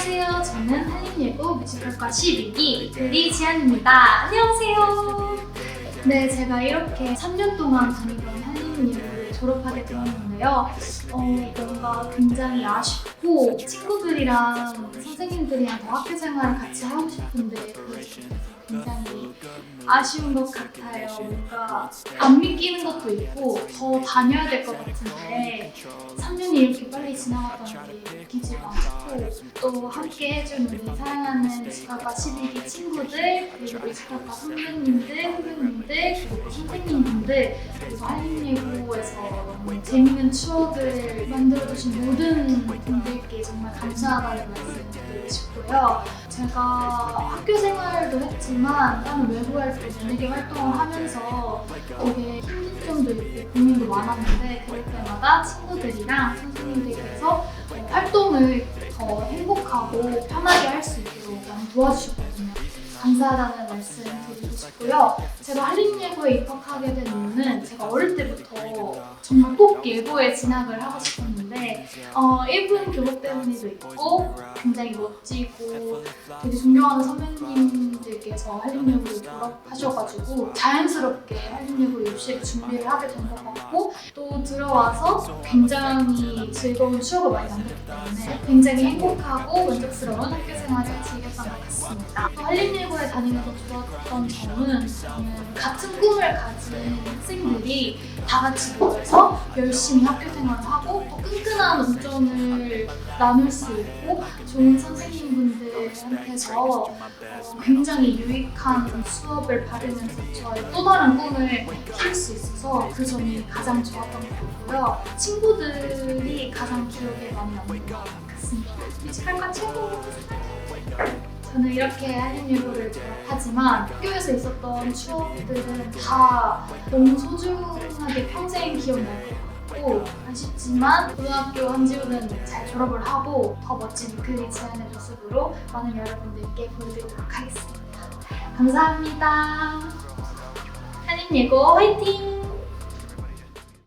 안녕하세요. 저는 한림예고 뮤지컬과 12기 들이지안입니다. 안녕하세요. 네, 제가 이렇게 3년 동안 다니던 한림예고를 졸업하게 되었는데요. 어, 뭔가 굉장히 아쉽고 친구들이랑 선생님들이랑 더 학교 생활을 같이 하고 싶은데 굉장히 아쉬운 것 같아요. 뭔가 안 믿기는 것도 있고 더 다녀야 될 것 같은데 3년이 이렇게 빨리 지나갔다는 게 믿기지가 않고 또 함께 해준 우리 사랑하는 지각과 12기 친구들 그리고 지각과 선배님들, 후배님들 그리고 선생님분들 그리고 한림예고에서 너무 재밌는 추억을 만들어주신 모든 분들께 정말 감사하다는 말씀 싶고요. 제가 학교 생활도 했지만 다른 외부 활동, 연예계 활동을 하면서 되게 힘든 점도 있고 고민도 많았는데 그럴 때마다 친구들이랑 선생님들께서 어, 활동을 더 행복하고 편하게 할 수 있도록 많이 도와주셨거든요. 감사하다는 말씀 드리고 싶고요. 제가 한림예고에 입학하게 된 이유는 제가 어릴 때부터 정말 꼭 예고에 진학을 하고 싶었는데 어, 예쁜 교복 때문에도 있고 굉장히 멋지고 되게 존경하는 선배님들께서 한림예고를 졸업하셔가지고 자연스럽게 한림예고 입시를 준비를 하게 된 것 같고 또 들어와서 굉장히 즐거운 추억을 많이 만들기 때문에 굉장히 행복하고 만족스러운 학교 생활을 즐겼던 것 같 습니다. 또 한림예고에 다니면서 좋았던 점은 같은 꿈을 가진 학생들이 다 같이 모여서 열심히 학교 생활을 하고 또 끈끈한 우정을 나눌 수 있고 좋은 선생님분들한테서 어, 굉장히 유익한 수업을 받으면서 저의 또 다른 꿈을 키울 수 있어서 그 점이 가장 좋았던 것 같고요. 친구들이 가장 기억에 많이 남는 것 같습니다. 뮤지컬과 친구 저는 이렇게 한림예고를 졸업하지만 학교에서 있었던 추억들은 다 너무 소중하게 평생 기억날 것 같고 아쉽지만 고등학교 한지우는 잘 졸업을 하고 더 멋진 글리 지안의 모습으로 많은 여러분들께 보여드리도록 하겠습니다. 감사합니다. 한림예고 화이팅!